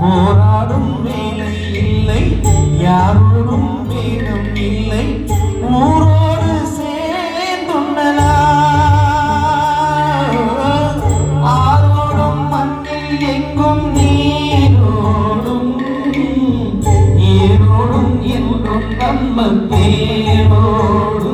போராடும் வேலை இல்லை யாரோடும் வேணும் ജന്മത്തേനോടു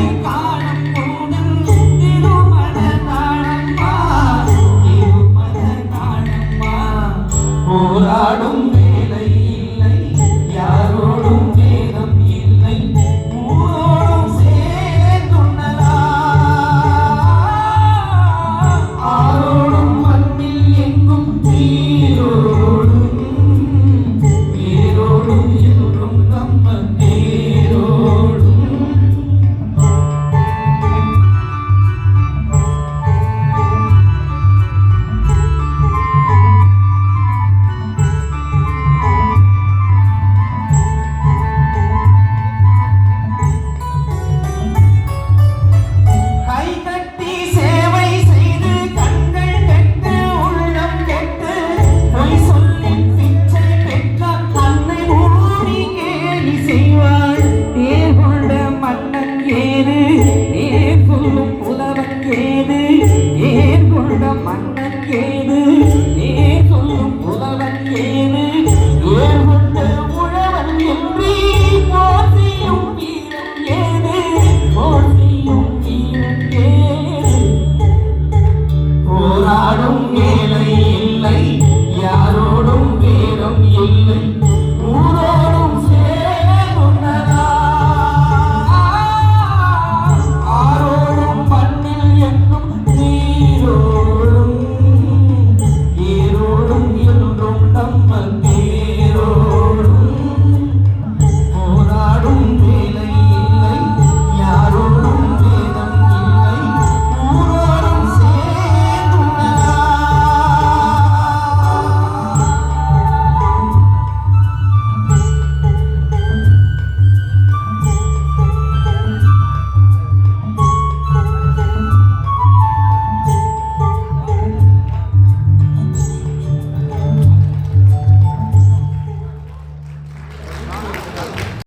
Pai.